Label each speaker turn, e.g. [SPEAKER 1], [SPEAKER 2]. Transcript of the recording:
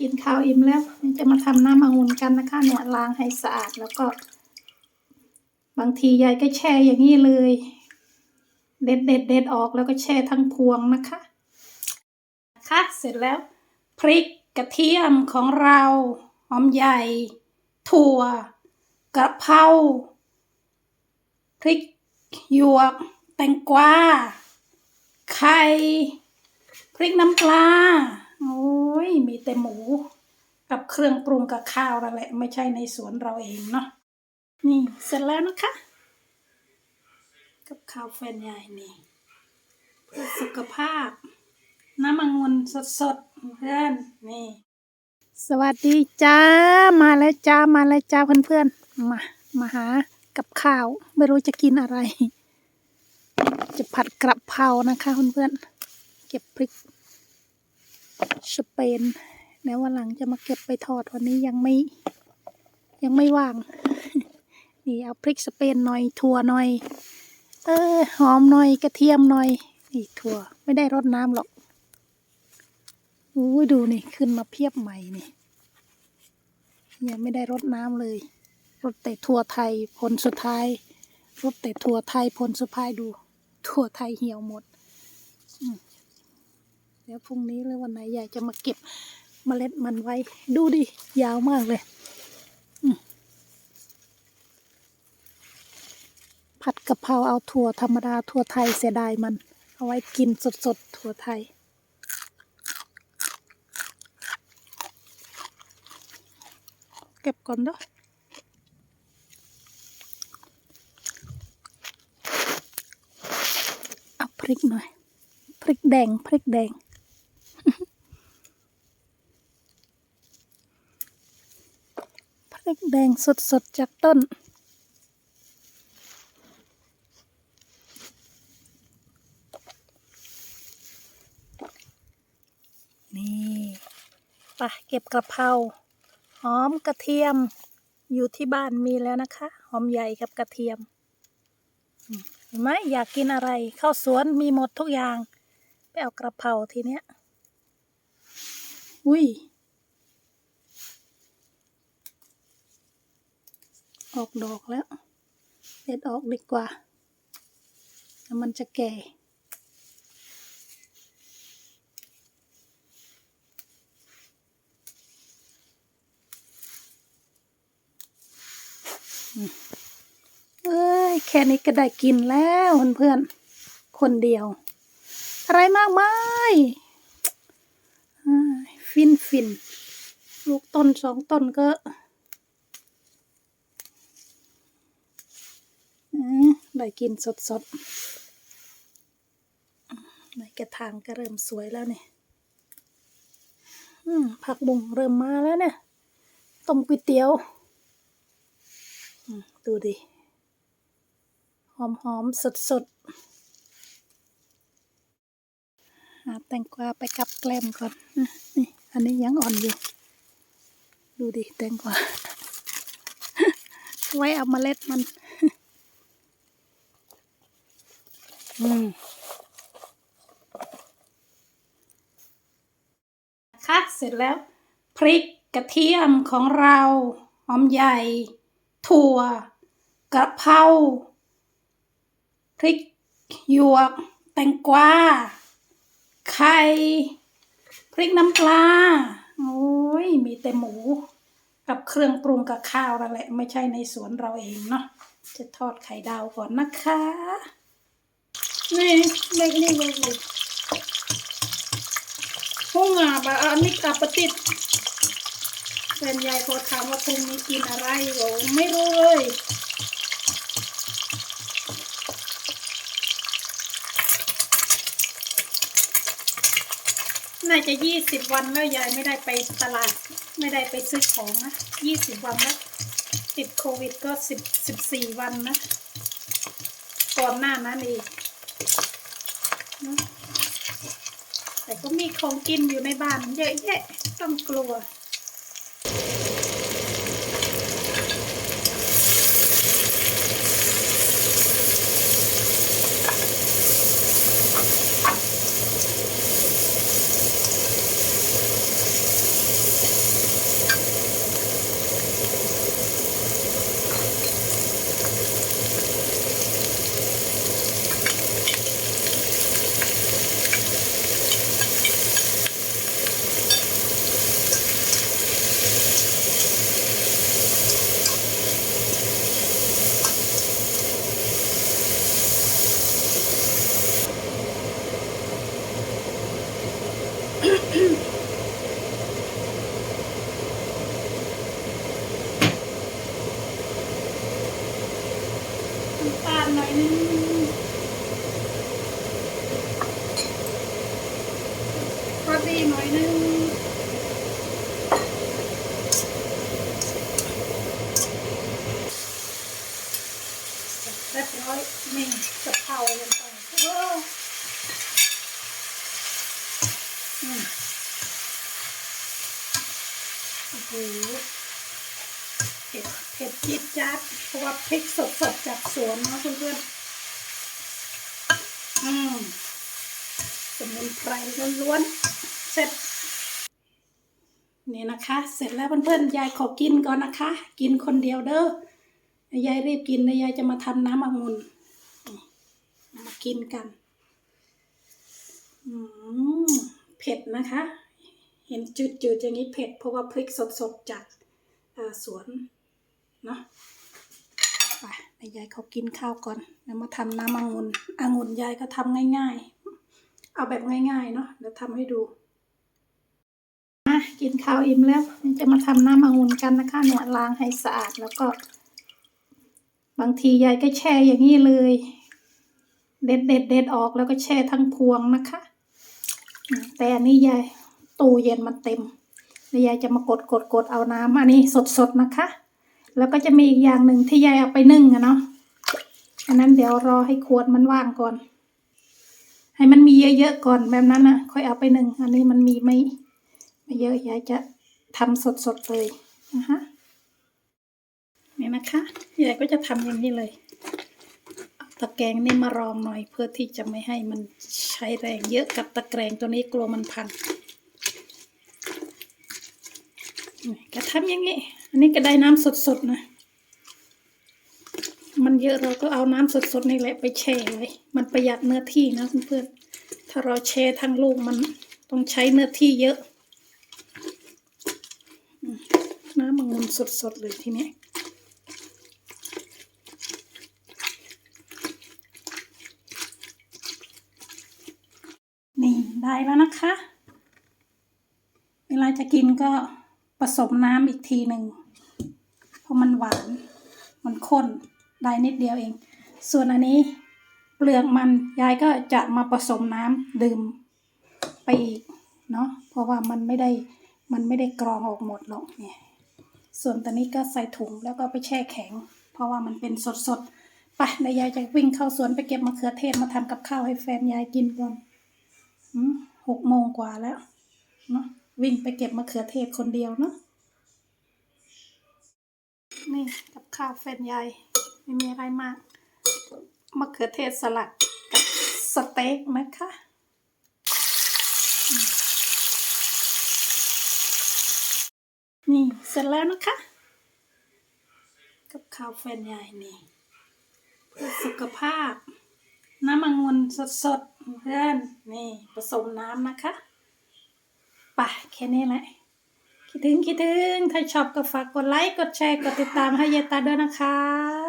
[SPEAKER 1] กินข้าวอิ่มแล้วจะมาทำน้ำองุ่นกันนะคะเนี่ยล้างให้สะอาดแล้วก็ บางทียายก็แช่อย่างนี้เลย เด็ดเด็ดเด็ดออกแล้วก็แช่ทั้งพวงนะคะค่ะเสร็จแล้ว พริกกระเทียมของเราหอมใหญ่ ถั่ว กระเพราพริกหยวก แตงกวาไข่พริกน้ำปลา โอ้ยมีแต่หมู กับเครื่องปรุงกับข้าวนั่นแหละไม่ใช่ในสวนเราเองเนาะนี่เสร็จแล้วนะคะ กับข้าวแฟนใหญ่นี่เพื่อสุขภาพ น้ำองุ่นสดๆเพื่อนนี่ สวัสดีจ้า มาแล้วจ้ามาแล้วจ้าเพื่อนๆมามาหากับข้าว ไม่รู้จะกินอะไร จะผัดกระเพรานะคะเพื่อนๆเก็บพริก สเปนแล้ววันหลังจะมาเก็บไปทอดวันนี้ยังไม่ ยังไม่ว่าง นี่เอาพริกสเปนหน่อยถั่วหน่อย เออหอมหน่อยกระเทียมหน่อยนี่ถั่วไม่ได้รดน้ำหรอกอู้ดูนี่ขึ้นมาเพียบใหม่นี่ยังไม่ได้รดน้ำเลยรดแต่ถั่วไทยผลสุดท้ายรดแต่ถั่วไทยผลสุดท้ายดู ถั่วไทยเหี่ยวหมด อืม ดี๋ยวพรุ่งนี้หรือวันไหนยายจะมาเก็บเมล็ดมันไว้ ดูดิ ยาวมากเลย ผัดกะเพราเอาถั่วธรรมดาถั่วไทยเสียดายมัน เอาไว้กินสดๆ ถั่วไทย เก็บก่อนเด้อเอาพริกหน่อย พริกแดง พริกแดง พริก แดงสดๆจากต้น นี่ไปเก็บกระเพราหอมกระเทียมอยู่ที่บ้านมีแล้วนะคะ หอมใหญ่กับกระเทียมอืมเห็นไหมอยากกินอะไรเข้าสวนมีหมดทุกอย่าง ไปเอากระเพราทีเนี้ยอุ้ย ออกดอกแล้ว เด็ดออกดีกว่าแล้วมันจะแก่ เอ้ย แค่นี้ก็ได้กินแล้วเพื่อนๆ คนเดียว อะไรมากมายฟินฟิน ลูกต้นสองต้นก็อืม ได้กินสดสดในกระถางก็เริ่มสวยแล้วเนี่ยอืมผักบุ้งเริ่มมาแล้วเนี่ยต้มก๋วยเตี๋ยวอืมดูดิ หอมหอมสดสดหาแตงกวาไปกับแกล้มก่อนนะนี่อันนี้ยังอ่อนอยู่ ดูดิแตงกวา ไว้เอาเมล็ดมัน อืมค่ะเสร็จแล้ว พริกกระเทียมของเราหอมใหญ่ ถั่ว กระเพราพริกหยวก แตงกวาไข่พริกน้ำปลาโอ้ยมีแต่หมู กับเครื่องปรุงกับข้าวนั่นแหละ ไม่ใช่ในสวนเราเองเนาะจะทอดไข่ดาวก่อนนะคะ นี่เล็กนี่เล็กเลยห้องงาบะอันนี้กับปติดแฟนยายพอถามว่าพุ่งนี้กินอะไรบอกไม่รู้เลยน่าจะยี่สิบวันแล้วยายไม่ได้ไปตลาด ไม่ได้ไปซื้อของนะยี่สิบวันแล้วติดโควิดก็สิบสิบสี่วันนะ ก่อนหน้านั้นองนะ แต่ก็มีของกินอยู่ในบ้านเยอะแยะต้องกลัว บี้หน่อยนึงเรียบร้อยมีกะเพราลงไปออโอ้โหเผ็ดเผ็ดจี๊ดจ๊าดเพราะว่าพริกสดสดจากสวนเนาะเพื่อนๆอืมสมุนไพรล้วนๆ เสร็จ นี่นะคะ เสร็จแล้วเพื่อนๆยายขอกินก่อนนะคะ กินคนเดียวเด้อยายรีบกินแล้วยายจะมาทำน้ำองุ่นมากินกันเผ็ดนะคะ เห็นจืดๆอย่างนี้เผ็ดเพราะว่าพริกสดๆจากสวนเนาะไปเดี๋ยวยายเขากินข้าวก่อนแล้วมาทำน้ำองุ่นองุ่นยายก็ทำง่าย ๆ เอาแบบง่าย ๆ เนาะเดี๋ยวทำให้ดู กินข้าวอิ่มแล้วจะมาทำน้ำองุ่นกันนะคะเนี่ยล้างให้สะอาดแล้วก็ บางทียายก็แช่อย่างนี้เลย เด็ดเด็ดเด็ดออกแล้วก็แช่ทั้งพวงนะคะ แต่อันนี้ยายตู้เย็นมันเต็มแล้วยายจะมากดกดกดเอาน้ำอันนี้สดสดๆนะคะ แล้วก็จะมีอีกอย่างหนึ่งที่ยายเอาไปนึ่งอะเนาะอันนั้นเดี๋ยวรอให้ขวดมันว่างก่อน ให้มันมีเยอะๆก่อนแบบนั้นนะค่อยเอาไปนึ่งอันนี้มันมีไม่ ไม่เยอะยายจะทำสดสดๆเลยนะคะนี่นะคะยายก็จะทำอย่างนี้เลยตะแกรงนี่มารองหน่อยเพื่อที่จะไม่ให้มันใช้แรงเยอะกับตะแกรงตัวนี้กลัวมันพังก็ทำอย่างนี้ อันนี้ก็ได้น้ำสดๆนะ มันเยอะเราก็เอาน้ำสดๆนี่แหละไปแช่ไว้ มันประหยัดเนื้อที่นะเพื่อนๆถ้าเราแช่ทั้งลูกมันต้องใช้เนื้อที่เยอะอืมน้ำมังุน สดๆเลยทีนี้นี่ได้แล้วนะคะ เวลาจะกินก็ผสมน้ำอีกทีหนึ่งเพราะมันหวาน มันข้นได้นิดเดียวเอง ส่วนอันนี้เปลือกมันยายก็จะมาผสมน้ำดื่มไปอีกเนาะเพราะว่ามันไม่ได้มันไม่ได้กรองออกหมดหรอกเนี่ย ส่วนตัวนี้ก็ใส่ถุงแล้วก็ไปแช่แข็ง เพราะว่ามันเป็นสดๆไปเดี๋ยยายจะวิ่งเข้าสวนไปเก็บมะเขือเทศมาทำกับข้าวให้แฟนยายกินก่อนหกโมงกว่าแล้วเนาะวิ่งไปเก็บมะเขือเทศคนเดียวเนาะนี่กับข้าวแฟนยายไม่มีอะไรมากมะเขือเทศสลัดกับสเต็กนะคะอืมนี่เส ร็จแล้วนะคะ กับข้าวแฟนยายนี่เพื่อสุขภาพ น้ำองุ่นสดๆเพื่อนนี่ผสมน้ำนะคะไปแค่นี้แหละคิดถึงคิดถึง ถ้าชอบก็ฝากกดไลค์ กดแชร์ กดติดตามให้เยตาด้วยนะคะ